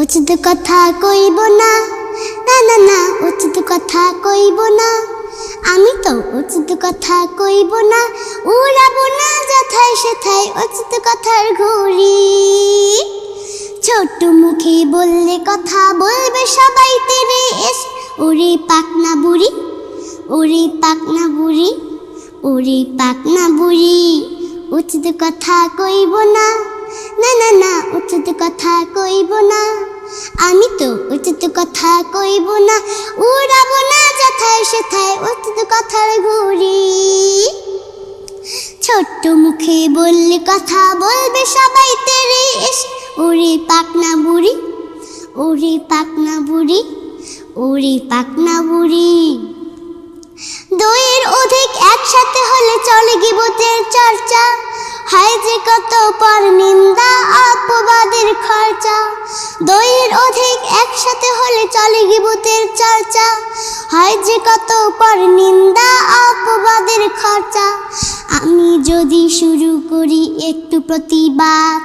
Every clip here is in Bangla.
উচিত কথা কইব না। না না না, উচিত কথা কইব না। আমি তো উচিত কথা কইব না। উড়াবো না যথায় সেথায় উচিত কথার ঘুড়ি ছোট্ট মুখে বললে কথা বলবে সবাই তেরে এস। ওরে পাকনা বুড়ি, ওরে পাকনা বুড়ি, ওরে পাকনা বুড়ি, উচিত কথা কইব না। না না না, উচিত কথা কইব না। আমি তো উচিত কথা কইব না। উড়াবো না যথায় সেথায় উচিত কথার ঘুড়ি ছোট্ট মুখে বললে কথা বলবে সবাই তেরে এস। ওরে পাকনা বুড়ি, ওরে পাকনা বুড়ি, ওরে পাকনা বুড়ি। দইয়ের অধিক একসাথে হলে চলে গিবতের চর্চা। হয় যে কত পর নিন্দা, অপবাদের খরচা। দইয়ের অধিক একসাথে হলে চলে গিবতের চর্চা। হয় যে কত পর নিন্দা, অপবাদের খরচা। আমি যদি শুরু করি একটু প্রতিবাদ,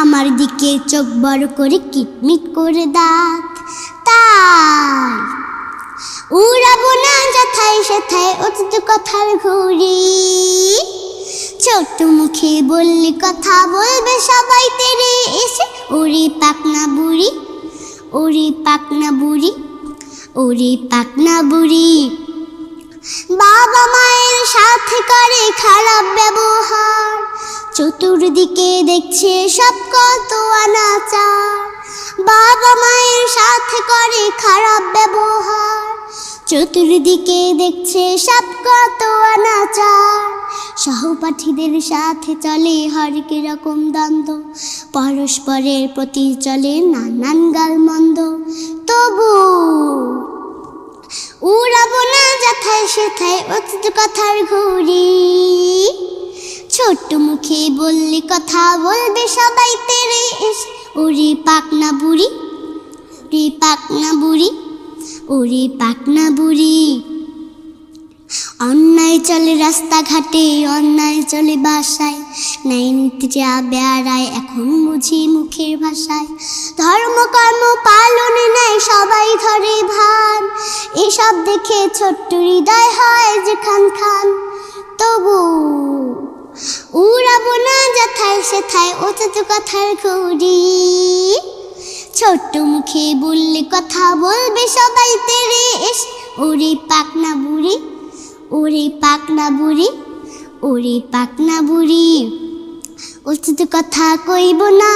আমার দিকে চোখ বড় করে কিটমিট করে দাঁত। তাই উড়াবো না যথায় সেথায় অতীত কথার ঘুরি ছোট্ট মুখে বললে কথা বলবে সবাই তেরে এসে, ওরে পাকনা বুড়ি, ওরে পাকনা বুড়ি, ওরে পাকনা বুড়ি। বাবা মায়ের সাথে করে খারাপ ব্যবহার, চতুর্দিকে দেখছে সব কত অনাচার। বাবা মায়ের সাথে করে খারাপ ব্যবহার, চতুর্দিকে দেখছে সব কত অনাচার। সহপাঠীদের সাথে চলে হরেক রকম দ্বন্দ্ব। পরস্পরের প্রতি চলে নানান গালমন্দ। তবু উড়াবো না যথায় সেথায় অতীত কথার ঘুরি। ছোট্ট মুখে বললে কথা বলবে সবাই তেরে এসে। ওরে পাকনা বুড়ি রে পাকনা বুড়ি, ওরে পাকনা বুড়ি। অন্যায় চলে রাস্তাঘাটে, অন্যায় চলে বাসায়। নীতিরা বেড়ায় এখন বুঝি মুখের ভাষায়। ধর্মকর্ম পালনে নেয় সবাই ধরে ভান। এসব দেখে ছোট্ট হৃদয় হয় যে খান খান। তবু উড়াবো না যথায় সেথায় অতীত কথার ঘুরি ছোট্ট মুখে বললে কথা বলবে সবাই তেরে এস। ওরে পাকনা বুড়ি। ওরে পাকনা বুড়ি, ওরে পাকনা বুড়ি। উচিত কথা কইব না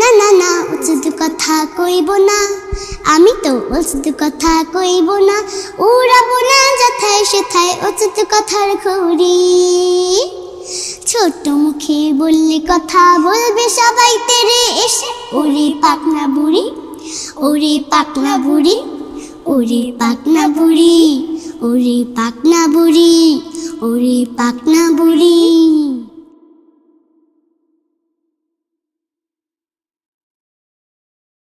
না না না, উচিত কথা কইব না। আমি তো উচিত কথা কইব না, উড়াবো না যথায় সেথায় উচিত কথার ঘুরি ছোট্ট মুখে বললে কথা বলবে সবাই তেরে এসে। ওরে পাকনা বুড়ি, ওরে পাকনা বুড়ি, ওরে পাকনা বুড়ি। ওরে পাকনা বুড়ি ওরে পাকনা বুড়ি।